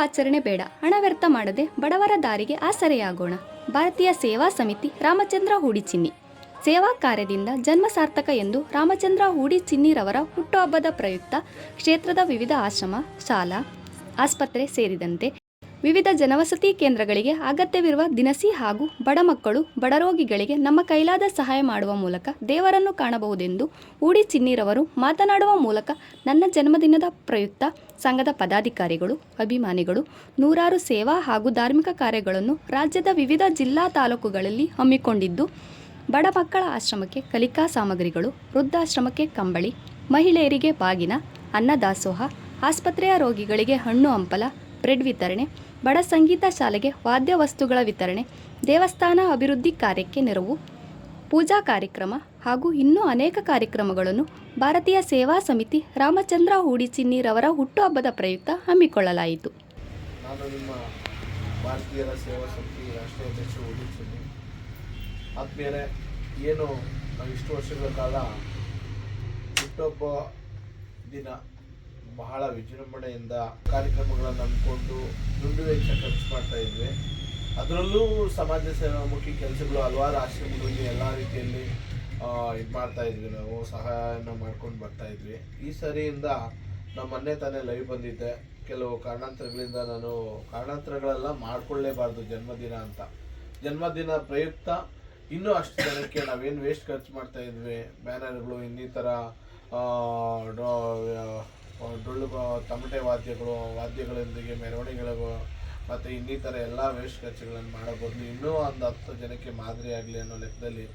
ಆಚರಣೆ ಬೇಡ. ಹಣ ವ್ಯರ್ಥ ಮಾಡದೆ ಬಡವರ ದಾರಿಗೆ ಆಸರೆಯಾಗೋಣ. ಭಾರತೀಯ ಸೇವಾ ಸಮಿತಿ ರಾಮಚಂದ್ರ ಹೂಡಿಚಿನ್ನಿ ಸೇವಾ ಕಾರ್ಯದಿಂದ ಜನ್ಮ ಸಾರ್ಥಕ ಎಂದು ರಾಮಚಂದ್ರ ಹೂಡಿಚಿನ್ನಿರವರ ಹುಟ್ಟುಹಬ್ಬದ ಪ್ರಯುಕ್ತ ಕ್ಷೇತ್ರದ ವಿವಿಧ ಆಶ್ರಮ, ಶಾಲಾ, ಆಸ್ಪತ್ರೆ ಸೇರಿದಂತೆ ವಿವಿಧ ಜನವಸತಿ ಕೇಂದ್ರಗಳಿಗೆ ಅಗತ್ಯವಿರುವ ದಿನಸಿ ಹಾಗೂ ಬಡ ಮಕ್ಕಳು, ಬಡ ರೋಗಿಗಳಿಗೆ ನಮ್ಮ ಕೈಲಾದ ಸಹಾಯ ಮಾಡುವ ಮೂಲಕ ದೇವರನ್ನು ಕಾಣಬಹುದೆಂದು ಊಡಿ ಚಿನ್ನೀರವರು ಮಾತನಾಡುವ ಮೂಲಕ ನನ್ನ ಜನ್ಮದಿನದ ಪ್ರಯುಕ್ತ ಸಂಘದ ಪದಾಧಿಕಾರಿಗಳು, ಅಭಿಮಾನಿಗಳು, ನೂರಾರು ಸೇವಾ ಹಾಗೂ ಧಾರ್ಮಿಕ ಕಾರ್ಯಗಳನ್ನು ರಾಜ್ಯದ ವಿವಿಧ ಜಿಲ್ಲಾ ತಾಲೂಕುಗಳಲ್ಲಿ ಹಮ್ಮಿಕೊಂಡಿದ್ದು, ಬಡ ಮಕ್ಕಳ ಆಶ್ರಮಕ್ಕೆ ಕಲಿಕಾ ಸಾಮಗ್ರಿಗಳು, ವೃದ್ಧಾಶ್ರಮಕ್ಕೆ ಕಂಬಳಿ, ಮಹಿಳೆಯರಿಗೆ ಬಾಗಿನ, ಅನ್ನದಾಸೋಹ, ಆಸ್ಪತ್ರೆಯ ರೋಗಿಗಳಿಗೆ ಹಣ್ಣು ಹಂಪಲ ಬ್ರೆಡ್ ವಿತರಣೆ, ಬಡ ಸಂಗೀತ ಶಾಲೆಗೆ ವಾದ್ಯ ವಸ್ತುಗಳ ವಿತರಣೆ, ದೇವಸ್ಥಾನ ಅಭಿವೃದ್ಧಿ ಕಾರ್ಯಕ್ಕೆ ನೆರವು, ಪೂಜಾ ಕಾರ್ಯಕ್ರಮ ಹಾಗೂ ಇನ್ನೂ ಅನೇಕ ಕಾರ್ಯಕ್ರಮಗಳನ್ನು ಭಾರತೀಯ ಸೇವಾ ಸಮಿತಿ ರಾಮಚಂದ್ರ ಹೂಡಿಚಿನ್ನಿರವರ ಹುಟ್ಟುಹಬ್ಬದ ಪ್ರಯುಕ್ತ ಹಮ್ಮಿಕೊಳ್ಳಲಾಯಿತು. ನಾನು ನಿಮ್ಮ ಭಾರತೀಯರ ಸೇವಾ ಸಮಿತಿ ರಾಷ್ಟ್ರೀಯ ಅಧ್ಯಕ್ಷ ಹೂಡಿಚಿನ್ನಿ. ಆದ್ಮೇಲೆ ಏನು ಇಷ್ಟು ವರ್ಷಗಳ ಕಾಲ ಹುಟ್ಟುಹಬ್ಬ ದಿನ ಬಹಳ ವಿಜೃಂಭಣೆಯಿಂದ ಕಾರ್ಯಕ್ರಮಗಳನ್ನು ಹಮ್ಮಿಕೊಂಡು ದುಂಡು ವೆಚ್ಚ ಖರ್ಚು ಮಾಡ್ತಾ ಇದ್ವಿ. ಅದರಲ್ಲೂ ಸಮಾಜ ಸೇವಾಮುಖಿ ಕೆಲಸಗಳು ಹಲವಾರು ಆಶ್ರಮಗಳಿಗೆ ಎಲ್ಲ ರೀತಿಯಲ್ಲಿ ಇದು ಮಾಡ್ತಾ ಇದ್ವಿ ನಾವು, ಸಹಾಯನ ಮಾಡ್ಕೊಂಡು ಬರ್ತಾ ಇದ್ವಿ. ಈ ಸರಿಯಿಂದ ನಮ್ಮ ಮೊನ್ನೆ ತಾನೇ ಲೈವ್ ಬಂದಿದ್ದೆ. ಕೆಲವು ಕಾರಣಾಂತರಗಳಿಂದ ನಾನು ಕಾರಣಾಂತರಗಳೆಲ್ಲ ಮಾಡ್ಕೊಳ್ಳೇಬಾರ್ದು ಜನ್ಮದಿನ ಅಂತ. ಜನ್ಮದಿನ ಪ್ರಯುಕ್ತ ಇನ್ನೂ ಅಷ್ಟು ಜನಕ್ಕೆ ನಾವೇನು ವೇಸ್ಟ್ ಖರ್ಚು ಮಾಡ್ತಾ ಇದ್ವಿ. ಬ್ಯಾನರ್ಗಳು ಇನ್ನಿತರ ಡೊಳ್ಳು ತಮಟೆ ವಾದ್ಯಗಳು, ವಾದ್ಯಗಳೊಂದಿಗೆ ಮೆರವಣಿಗೆಗಳು, ಮತ್ತು ಇನ್ನಿತರ ಎಲ್ಲ ವೇಸ್ಟ್ ಮಾಡಬಹುದು. ಇನ್ನೂ ಒಂದು ಹತ್ತು ಜನಕ್ಕೆ ಮಾದರಿ ಆಗಲಿ ಅನ್ನೋ ಲೆಕ್ಕದಲ್ಲಿ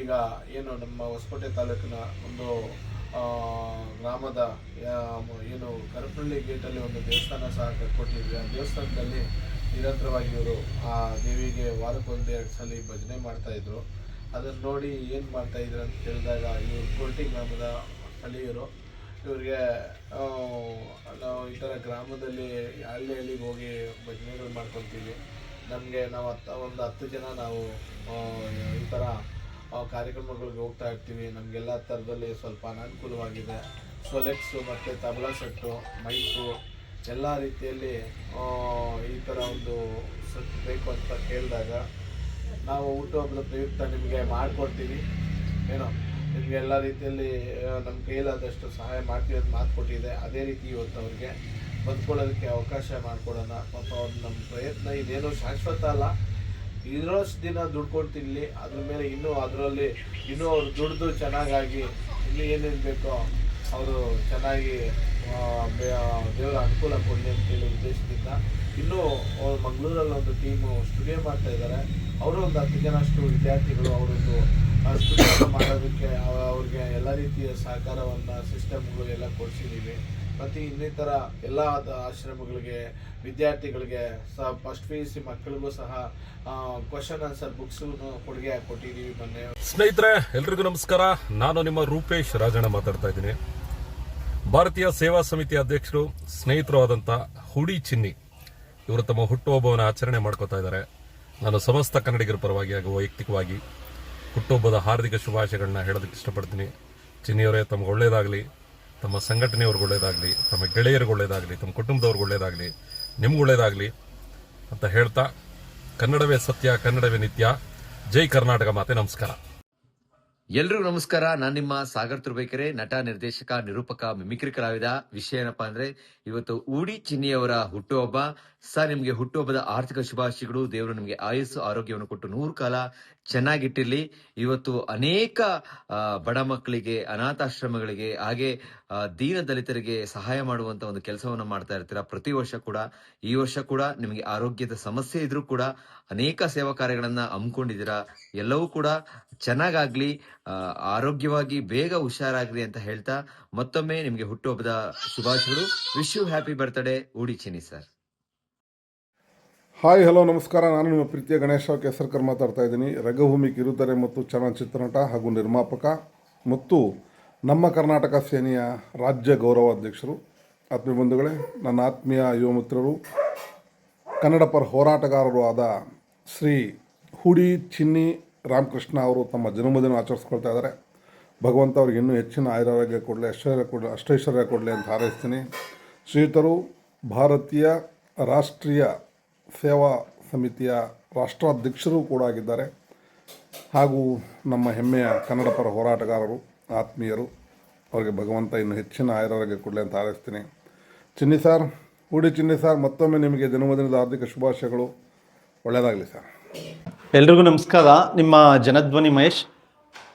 ಈಗ ಏನು ನಮ್ಮ ಹೊಸಕೋಟೆ ತಾಲೂಕಿನ ಒಂದು ಗ್ರಾಮದ ಏನು ಕರಪಳ್ಳಿ ಗೇಟಲ್ಲಿ ಒಂದು ದೇವಸ್ಥಾನ ಸಹ ಕಟ್ಕೊಟ್ಟಿದ್ವಿ. ಆ ದೇವಸ್ಥಾನದಲ್ಲಿ ನಿರಂತರವಾಗಿ ಇವರು ಆ ದೇವಿಗೆ ವಾರಕ್ಕೊಂದು ಎರಡು ಸಲ ಭಜನೆ ಮಾಡ್ತಾ ಇದ್ರು. ಅದನ್ನು ನೋಡಿ ಏನು ಮಾಡ್ತಾ ಇದ್ರು ಅಂತ ಕೇಳಿದಾಗ ಇವರು ಕೋರ್ಟಿ ಗ್ರಾಮದ ಸ್ಥಳೀಯರು ಇವ್ರಿಗೆ, ನಾವು ಈ ಥರ ಗ್ರಾಮದಲ್ಲಿ ಹಳ್ಳಿ ಹಳ್ಳಿಗೆ ಹೋಗಿ ಭಜನೆಗಳು ಮಾಡ್ಕೊತೀವಿ ನಮಗೆ ನಾವು ಹತ್ತು ಒಂದು ಹತ್ತು ಜನ ನಾವು ಈ ಥರ ಕಾರ್ಯಕ್ರಮಗಳಿಗೆ ಹೋಗ್ತಾ ಇರ್ತೀವಿ. ನಮಗೆಲ್ಲ ಥರದಲ್ಲಿ ಸ್ವಲ್ಪ ಅನಾನುಕೂಲವಾಗಿದೆ. ಸೊಲೆಕ್ಸು ಮತ್ತು ತಬಲಾ ಸೆಟ್ಟು ಮೈಕು ಎಲ್ಲ ರೀತಿಯಲ್ಲಿ ಈ ಥರ ಒಂದು ಸೆಟ್ ಬೇಕು ಅಂತ ಕೇಳಿದಾಗ ನಾವು ಹುಟ್ಟುಹಬ್ಬದ ಪ್ರಯುಕ್ತ ನಿಮಗೆ ಮಾಡಿಕೊಡ್ತೀವಿ. ಏನೋ? ನಿಮಗೆ ಎಲ್ಲ ರೀತಿಯಲ್ಲಿ ನಮ್ಮ ಕೈಲಾದಷ್ಟು ಸಹಾಯ ಮಾಡ್ತೀವಿ ಅಂತ ಮಾತು ಕೊಟ್ಟಿದೆ. ಅದೇ ರೀತಿ ಇವತ್ತು ಅವ್ರಿಗೆ ಬದುಕೊಳ್ಳೋದಕ್ಕೆ ಅವಕಾಶ ಮಾಡಿಕೊಡೋಣ. ಪಾಪ ಅವ್ರ ನಮ್ಮ ಪ್ರಯತ್ನ ಇದೇನೋ ಶಾಶ್ವತ ಅಲ್ಲ. ಇರೋಷ್ಟು ದಿನ ದುಡ್ಕೊಂಡು ತಿನ್ನಲಿ ಅದ್ರ ಮೇಲೆ ಇನ್ನೂ ಅದರಲ್ಲಿ ಇನ್ನೂ ಅವ್ರು ದುಡ್ದು ಚೆನ್ನಾಗಾಗಿ ಇಲ್ಲಿ ಏನೇನು ಬೇಕೋ ಅವರು ಚೆನ್ನಾಗಿ ದೇವರ ಅನುಕೂಲ ಕೊಡಲಿ ಅಂತೇಳಿ ಉದ್ದೇಶದಿಂದ ಇನ್ನೂ ಮಂಗಳೂರಲ್ಲಿ ಒಂದು ಟೀಮು ಸ್ಟುಡಿಯೋ ಮಾಡ್ತಾ ಇದ್ದಾರೆ ಅವರು ಒಂದು ಹತ್ತು ಜನ ಅಷ್ಟು ವಿದ್ಯಾರ್ಥಿಗಳು ಅವರೊಂದು ಸ್ಟುಡಿಯೋ ಮಾಡೋದಕ್ಕೆ ಅವ- ಅವ್ರಿಗೆ ಎಲ್ಲ ರೀತಿಯ ಸಹಕಾರವನ್ನು ಸಿಸ್ಟಮ್ಗಳು ಎಲ್ಲ ಕೊಡಿಸಿದ್ದೀವಿ ಮತ್ತು ಇನ್ನಿತರ ಎಲ್ಲ ಆಶ್ರಮಗಳಿಗೆ ವಿದ್ಯಾರ್ಥಿಗಳಿಗೆ ಸಹ ಫಸ್ಟ್ ಪಿ ಯು ಸಿ ಮಕ್ಕಳಿಗೂ ಸಹ ಕ್ವಶನ್ ಆನ್ಸರ್ ಬುಕ್ಸು ಕೊಡುಗೆ ಕೊಟ್ಟಿದ್ದೀವಿ ಮೊನ್ನೆ. ಸ್ನೇಹಿತರೆ, ಎಲ್ರಿಗೂ ನಮಸ್ಕಾರ. ನಾನು ನಿಮ್ಮ ರೂಪೇಶ್ ರಾಜಣ್ಣ ಮಾತಾಡ್ತಾ ಇದ್ದೀನಿ. ಭಾರತೀಯ ಸೇವಾ ಸಮಿತಿ ಅಧ್ಯಕ್ಷರು, ಸ್ನೇಹಿತರು ಆದಂಥ ಹುಡಿ ಚಿನ್ನಿ, ಇವರು ತಮ್ಮ ಹುಟ್ಟುಹಬ್ಬವನ್ನು ಆಚರಣೆ ಮಾಡ್ಕೋತಾ ಇದ್ದಾರೆ. ನಾನು ಸಮಸ್ತ ಕನ್ನಡಿಗರ ಪರವಾಗಿ ಹಾಗೂ ವೈಯಕ್ತಿಕವಾಗಿ ಹುಟ್ಟುಹಬ್ಬದ ಹಾರ್ದಿಕ ಶುಭಾಶಯಗಳನ್ನ ಹೇಳೋದಕ್ಕೆ ಇಷ್ಟಪಡ್ತೀನಿ. ಚಿನ್ನಿಯವರೇ, ತಮ್ಗೆ ಒಳ್ಳೇದಾಗಲಿ, ತಮ್ಮ ಸಂಘಟನೆಯವ್ರಿಗೆ ಒಳ್ಳೇದಾಗಲಿ, ತಮ್ಮ ಗೆಳೆಯರಿಗೆ ಒಳ್ಳೇದಾಗಲಿ, ತಮ್ಮ ಕುಟುಂಬದವ್ರಿಗೆ ಒಳ್ಳೇದಾಗಲಿ, ನಿಮ್ಗೆ ಒಳ್ಳೇದಾಗಲಿ ಅಂತ ಹೇಳ್ತಾ ಕನ್ನಡವೇ ಸತ್ಯ, ಕನ್ನಡವೇ ನಿತ್ಯ. ಜೈ ಕರ್ನಾಟಕ ಮಾತೆ, ನಮಸ್ಕಾರ. ಎಲ್ರಿಗೂ ನಮಸ್ಕಾರ. ನಾನು ನಿಮ್ಮ ಸಾಗರ್ ತುರ್ಬೇಕೆರೆ, ನಟ, ನಿರ್ದೇಶಕ, ನಿರೂಪಕ ಮಿಮಿಕ್ರಿ ಕಲಾವಿದ ವಿಷಯ ಏನಪ್ಪಾ ಅಂದ್ರೆ, ಇವತ್ತು ಊಡಿ ಚಿನ್ನಿಯವರ ಹುಟ್ಟುಹಬ್ಬ. ಸರ್, ನಿಮ್ಗೆ ಹುಟ್ಟುಹಬ್ಬದ ಆರ್ಥಿಕ ಶುಭಾಶಯಗಳು. ದೇವರು ನಿಮಗೆ ಆಯಸ್ಸು, ಆರೋಗ್ಯವನ್ನು ಕೊಟ್ಟು ನೂರು ಕಾಲ ಚೆನ್ನಾಗಿಟ್ಟಿರ್ಲಿ. ಇವತ್ತು ಅನೇಕ ಬಡ ಮಕ್ಕಳಿಗೆ, ಅನಾಥಾಶ್ರಮಗಳಿಗೆ, ಹಾಗೆ ದೀನ ದಲಿತರಿಗೆ ಸಹಾಯ ಮಾಡುವಂತ ಒಂದು ಕೆಲಸವನ್ನು ಮಾಡ್ತಾ ಇರ್ತೀರಾ? ಪ್ರತಿ ವರ್ಷ ಕೂಡ. ಈ ವರ್ಷ ಕೂಡ ನಿಮಗೆ ಆರೋಗ್ಯದ ಸಮಸ್ಯೆ ಇದ್ರೂ ಕೂಡ ಅನೇಕ ಸೇವಾ ಕಾರ್ಯಗಳನ್ನ ಹಮ್ಮಿಕೊಂಡಿದ್ದೀರಾ? ಎಲ್ಲವೂ ಕೂಡ ಚೆನ್ನಾಗಾಗ್ಲಿ. ಆರೋಗ್ಯವಾಗಿ ಬೇಗ ಹುಷಾರಾಗ್ಲಿ ಅಂತ ಹೇಳ್ತಾ ಮತ್ತೊಮ್ಮೆ ನಿಮಗೆ ಹುಟ್ಟುಹಬ್ಬದ ಶುಭಾಶಯಗಳು. ವಿಶ್ ಯು ಹ್ಯಾಪಿ ಬರ್ತ್ಡೇ ಊಡಿಚಿನಿ ಸರ್ ಹಾಯ್, ಹಲೋ, ನಮಸ್ಕಾರ. ನಾನು ನಿಮ್ಮ ಪ್ರೀತಿಯ ಗಣೇಶ ಕೇಸರ್ಕರ್ ಮಾತಾಡ್ತಾ ಇದ್ದೀನಿ. ರಂಗಭೂಮಿ ಕಿರುತೆರೆ ಮತ್ತು ಚಲನಚಿತ್ರ ನಟ ಹಾಗೂ ನಿರ್ಮಾಪಕ ಮತ್ತು ನಮ್ಮ ಕರ್ನಾಟಕ ಸೇನೆಯ ರಾಜ್ಯ ಗೌರವಾಧ್ಯಕ್ಷರು. ಆತ್ಮೀಯ ಬಂಧುಗಳೇ, ನನ್ನ ಆತ್ಮೀಯ ಯುವ ಮಿತ್ರರು, ಕನ್ನಡ ಪರ ಹೋರಾಟಗಾರರು ಆದ ಶ್ರೀ ಹುಡಿ ಚಿನ್ನಿ ರಾಮಕೃಷ್ಣ ಅವರು ತಮ್ಮ ಜನ್ಮದಿನ ಆಚರಿಸ್ಕೊಳ್ತಾ ಇದ್ದಾರೆ. ಭಗವಂತ ಅವ್ರಿಗೆ ಇನ್ನೂ ಹೆಚ್ಚಿನ ಆಯುರಾರೋಗ್ಯ ಕೊಡಲಿ, ಐಶ್ವರ್ಯ ಕೊಡಲಿ, ಅಷ್ಟೈಶ್ವರ್ಯ ಕೊಡಲಿ ಅಂತ ಹಾರೈಸ್ತೀನಿ. ಶ್ರೀಯುತರು ಭಾರತೀಯ ರಾಷ್ಟ್ರೀಯ ಸೇವಾ ಸಮಿತಿಯ ರಾಷ್ಟ್ರಾಧ್ಯಕ್ಷರು ಕೂಡ ಆಗಿದ್ದಾರೆ. ಹಾಗೂ ನಮ್ಮ ಹೆಮ್ಮೆಯ ಕನ್ನಡ ಪರ ಹೋರಾಟಗಾರರು, ಆತ್ಮೀಯರು, ಅವರಿಗೆ ಭಗವಂತ ಇನ್ನು ಹೆಚ್ಚಿನ ಆಯುರಾರೋಗ್ಯ ಕೊಡಲಿ ಅಂತ ಹಾರೈಸ್ತೀನಿ ಚಿನ್ನಿ ಸರ್, ಹೂಡಿ ಚಿನ್ನಿ ಸರ್, ಮತ್ತೊಮ್ಮೆ ನಿಮಗೆ ಜನ್ಮದಿನದ ಹಾರ್ದಿಕ ಶುಭಾಶಯಗಳು. ಒಳ್ಳೆಯದಾಗಲಿ ಸರ್. ಎಲ್ರಿಗೂ ನಮಸ್ಕಾರ. ನಿಮ್ಮ ಜನಧ್ವನಿ ಮಹೇಶ್.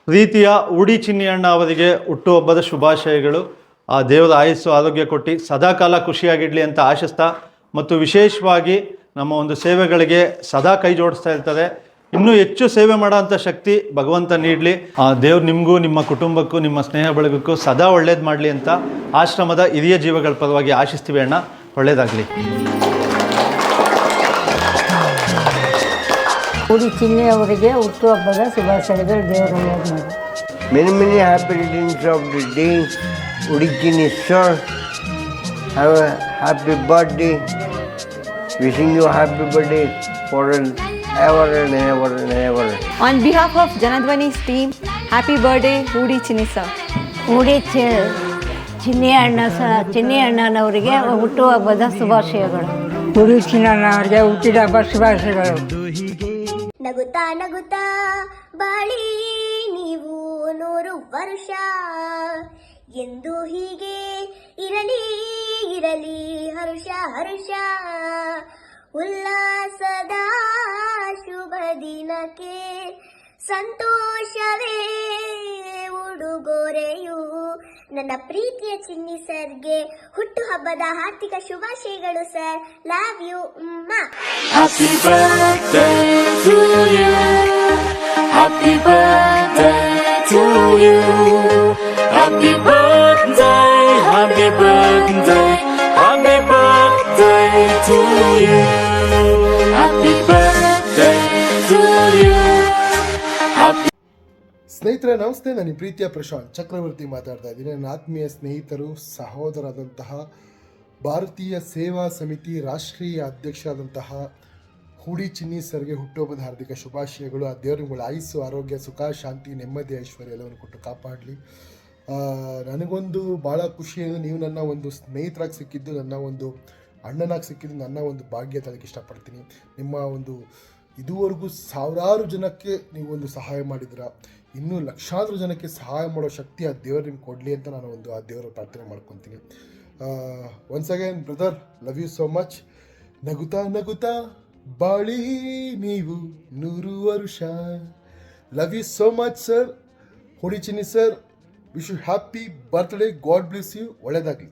ಪ್ರೀತಿಯ ಉಡಿ ಚಿನ್ನಿಯಣ್ಣ ಅವರಿಗೆ ಹುಟ್ಟುಹಬ್ಬದ ಶುಭಾಶಯಗಳು. ಆ ದೇವರ ಆಯಸ್ಸು, ಆರೋಗ್ಯ ಕೊಟ್ಟು ಸದಾಕಾಲ ಖುಷಿಯಾಗಿಡಲಿ ಅಂತ ಆಶಿಸ್ತಾ, ಮತ್ತು ವಿಶೇಷವಾಗಿ ನಮ್ಮ ಒಂದು ಸೇವೆಗಳಿಗೆ ಸದಾ ಕೈ ಜೋಡಿಸ್ತಾ ಇರ್ತದೆ. ಇನ್ನೂ ಹೆಚ್ಚು ಸೇವೆ ಮಾಡೋಂಥ ಶಕ್ತಿ ಭಗವಂತ ನೀಡಲಿ. ಆ ದೇವ್ರು ನಿಮಗೂ ನಿಮ್ಮ ಕುಟುಂಬಕ್ಕೂ ನಿಮ್ಮ ಸ್ನೇಹ ಬಳಗಕ್ಕೂ ಸದಾ ಒಳ್ಳೇದು ಮಾಡಲಿ ಅಂತ ಆಶ್ರಮದ ಹಿರಿಯ ಜೀವಗಳ ಪರವಾಗಿ ಆಶಿಸ್ತೀವಿ ಅಣ್ಣ. ಒಳ್ಳೇದಾಗಲಿ. ಉಡಿ ಚಿನ್ನೆ ಅವರಿಗೆ ಹುಟ್ಟುಹಬ್ಬದ ಶುಭಾಶಯಗಳು ದೇವರು ಒಳ್ಳೆಯದು ಮಾಡಿ happy many happy the of the day. Udikini sir, have a happy birthday. Wishing you happy birthday for ever and ever and ever. On behalf of Janadwani's team, happy birthday, Hudi Chinisa. ಉಡಿ ಚಿ ಚಿನ್ನಿ ಅಣ್ಣ ಸ ಚಿನ್ನಿ ಅಣ್ಣನವರಿಗೆ ಹುಟ್ಟುಹಬ್ಬದ ಶುಭಾಶಯಗಳು ಉಡಿ ಚಿನ್ನಣ್ಣವರಿಗೆ ಹುಟ್ಟಿದ ಹಬ್ಬ ಶುಭಾಶಯಗಳು ನಗುತ್ತಾ ನಗುತ್ತಾ ಬಾಳಿ ನೀವು ನೂರು ವರ್ಷ ಎಂದು ಹೀಗೆ ಇರಲಿ ಇರಲಿ ಹರ್ಷ ಹರ್ಷ. ಉಲ್ಲಾಸದ ಶುಭ ದಿನಕ್ಕೆ ಸಂತೋಷವೇ ಉಡುಗೊರೆಯು. ನನ್ನ ಪ್ರೀತಿಯ ಚಿನ್ನಿ ಸರ್ಗೆ ಹುಟ್ಟುಹಬ್ಬದ ಹಾರ್ದಿಕ ಶುಭಾಶಯಗಳು, ಸರ್. ಲವ್ ಯು ಅಮ್ಮ ಸ್ನೇಹಿತರೆ, ನಮಸ್ತೆ. ನಾನು ಪ್ರೀತಿಯ ಪ್ರಶಾಂತ್ ಚಕ್ರವರ್ತಿ ಮಾತಾಡ್ತಾ ಇದ್ದೀನಿ. ನನ್ನ ಆತ್ಮೀಯ ಸ್ನೇಹಿತರು ಸಹೋದರಾದಂತಹ ಭಾರತೀಯ ಸೇವಾ ಸಮಿತಿ ರಾಷ್ಟ್ರೀಯ ಅಧ್ಯಕ್ಷರಾದಂತಹ ಹೂಡಿ ಚಿನ್ನಿ ಸರ್ಗೆ ಹುಟ್ಟುಹಬ್ಬದ ಹಾರ್ದಿಕ ಶುಭಾಶಯಗಳು. ಆ ದೇವರುಗಳು ಆಯುಸ್ಸು, ಆರೋಗ್ಯ, ಸುಖ, ಶಾಂತಿ, ನೆಮ್ಮದಿ, ಐಶ್ವರ್ಯ ಎಲ್ಲವನ್ನು ಕೊಟ್ಟು ಕಾಪಾಡಲಿ. ನನಗೊಂದು ಭಾಳ ಖುಷಿ ಅಂದರೆ ನೀವು ನನ್ನ ಒಂದು ಸ್ನೇಹಿತರಾಗಿ ಸಿಕ್ಕಿದ್ದು, ನನ್ನ ಒಂದು ಅಣ್ಣನಾಗಿ ಸಿಕ್ಕಿದ್ದು, ನನ್ನ ಒಂದು ಭಾಗ್ಯ ತಳಕ್ಕೆ ಇಷ್ಟಪಡ್ತೀನಿ. ನಿಮ್ಮ ಒಂದು ಇದುವರೆಗೂ ಸಾವಿರಾರು ಜನಕ್ಕೆ ನೀವು ಒಂದು ಸಹಾಯ ಮಾಡಿದ್ದೀರಾ? ಇನ್ನೂ ಲಕ್ಷಾಂತರ ಜನಕ್ಕೆ ಸಹಾಯ ಮಾಡೋ ಶಕ್ತಿ ಆ ದೇವರು ನಿಮ್ಗೆ ಕೊಡಲಿ ಅಂತ ನಾನು ಒಂದು ಆ ದೇವರ ಪ್ರಾರ್ಥನೆ ಮಾಡ್ಕೊತೀನಿ. Once again brother love you so much ನಗುತ್ತಾ ನಗುತ್ತಾ ಬಾಳಿ ನೀವು ನೂರು ವರ್ಷ. Love you so much sir ಹೊಡಿಚಿನಿ sir wish you happy birthday God bless you ಒಳ್ಳೆಯದಾಗಲಿ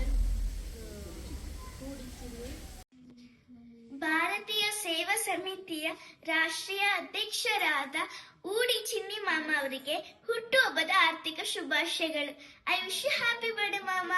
ಸೇವಾ ಸಮಿತಿಯ ರಾಷ್ಟ್ರೀಯ ಅಧ್ಯಕ್ಷರಾದ ಊಡಿ ಚಿನ್ನಿ ಮಾಮ ಅವರಿಗೆ ಹುಟ್ಟುಹಬ್ಬದ ಆರ್ಥಿಕ ಶುಭಾಶಯಗಳು. ಐ ವಿಶ್ ಹ್ಯಾಪಿ ಬರ್ಡೇ ಮಾಮ?